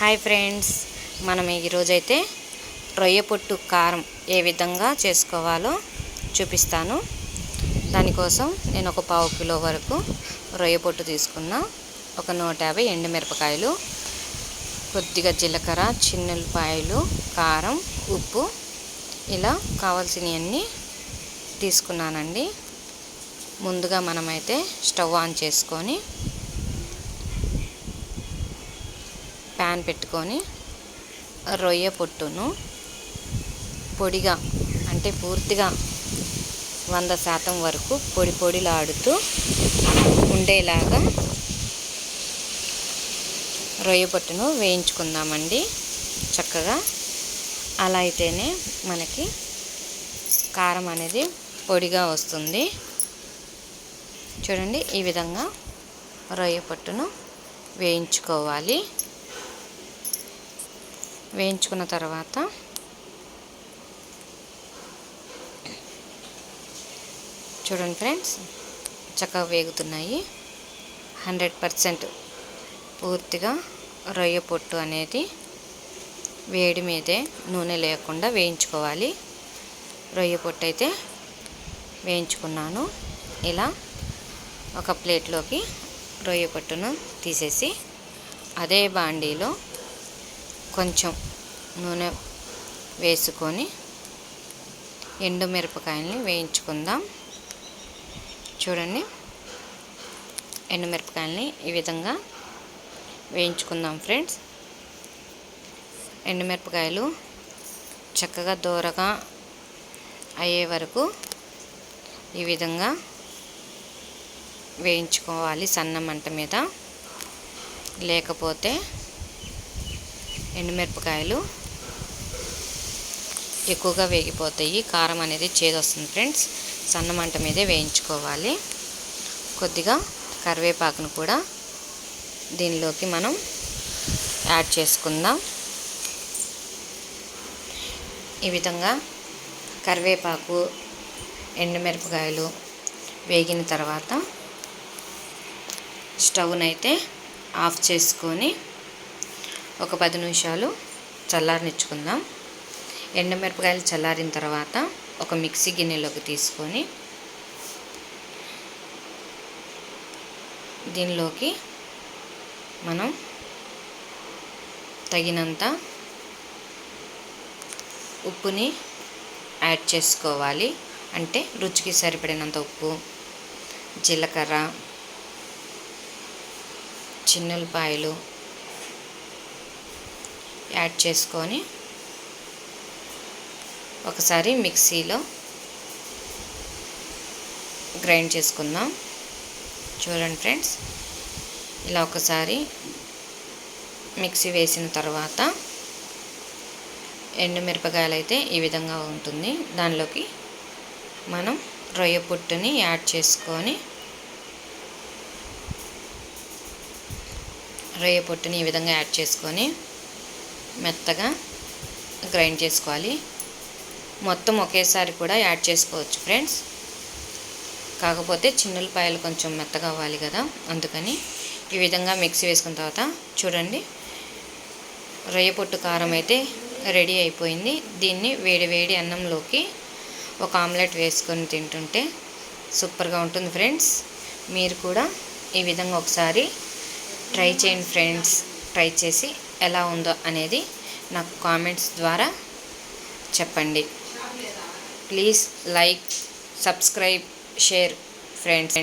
Hi friends మనం ఈరోజైతే రొయ్య పొట్టు కారం ఏ విధంగా చేసుకోవాలో చూపిస్తాను. దానికోసం నేను ఒక పావు కిలో వరకు రొయ్య పొట్టు తీసుకున్న. ఒక నూట యాభై ఎండుమిరపకాయలు కొద్దిగా జీలకర్ర చిన్నులపాయలు కారం ఉప్పు ఇలా కావాల్సినవన్నీ తీసుకున్నానండి. ముందుగా మనమైతే స్టవ్ ఆన్ చేసుకొని ప్యాన్ పెట్టుకొని రొయ్య పొట్టును పొడిగా అంటే పూర్తిగా వంద శాతం వరకు పొడి పొడిలాడుతూ ఉండేలాగా రొయ్య పొట్టును వేయించుకుందామండి. చక్కగా అలా అయితేనే మనకి కారం అనేది పొడిగా వస్తుంది. చూడండి ఈ విధంగా రొయ్య పొట్టును వేయించుకోవాలి. వేయించుకున్న తర్వాత చూడండి ఫ్రెండ్స్ చక్కగా వేగుతున్నాయి. హండ్రెడ్ పర్సెంట్ పూర్తిగా రొయ్య పొట్టు అనేది వేడి మీదే నూనె లేకుండా వేయించుకోవాలి. రొయ్య పొట్టు అయితే వేయించుకున్నాను. ఇలా ఒక ప్లేట్లోకి రొయ్య పొట్టును తీసేసి అదే బాండీలో కొంచెం నూనె వేసుకొని ఎండుమిరపకాయల్ని వేయించుకుందాం. చూడండి. ఎండుమిరపకాయల్ని ఈ విధంగా వేయించుకుందాం ఫ్రెండ్స్. ఎండుమిరపకాయలు చక్కగా దూరగా అయ్యే వరకు ఈ విధంగా వేయించుకోవాలి సన్న మంట మీద. లేకపోతే ఎండుమిరపకాయలు ఎక్కువగా వేగిపోతాయి. కారం అనేది చేదొస్తుంది ఫ్రెండ్స్. సన్న మంట మీదే వేయించుకోవాలి. కొద్దిగా కరివేపాకును కూడా దీనిలోకి మనం యాడ్ చేసుకుందాం. ఈ విధంగా కరివేపాకు ఎండుమిరపకాయలు వేగిన తర్వాత స్టవ్నైతే ఆఫ్ చేసుకొని ఒక పది నిమిషాలు చల్లారనిచ్చుకుందాం. ఎండుమిరపకాయలు చల్లారిన తర్వాత ఒక మిక్సీ గిన్నెలోకి తీసుకొని దీనిలోకి మనం తగినంత ఉప్పుని యాడ్ చేసుకోవాలి. అంటే రుచికి సరిపడినంత ఉప్పు జీలకర్ర చిన్నులపాయలు యాడ్ చేసుకొని ఒకసారి మిక్సీలో గ్రైండ్ చేసుకుందాం. చూడండి ఫ్రెండ్స్ ఇలా ఒకసారి మిక్సీ వేసిన తర్వాత ఎండుమిరపకాయలు అయితే ఈ విధంగా ఉంటుంది. దానిలోకి మనం రొయ్య పుట్టుని యాడ్ చేసుకొని రొయ్య పొట్టుని ఈ విధంగా యాడ్ చేసుకొని మెత్తగా గ్రైండ్ చేసుకోవాలి. మొత్తం ఒకేసారి కూడా యాడ్ చేసుకోవచ్చు ఫ్రెండ్స్. కాకపోతే చిన్నులపాయలు కొంచెం మెత్తగా అవ్వాలి కదా అందుకని ఈ విధంగా మిక్సీ వేసుకున్న తర్వాత చూడండి. రొయ్య పొట్టు కారం అయితే రెడీ అయిపోయింది. దీన్ని వేడి వేడి అన్నంలోకి ఒక ఆమ్లెట్ వేసుకొని తింటుంటే సూపర్గా ఉంటుంది ఫ్రెండ్స్. మీరు కూడా ఈ విధంగా ఒకసారి ట్రై చేయండి ఫ్రెండ్స్. ట్రై చేసి ఎలా ఉందో అనేది నాకు కామెంట్స్ ద్వారా చెప్పండి. Please like subscribe share friends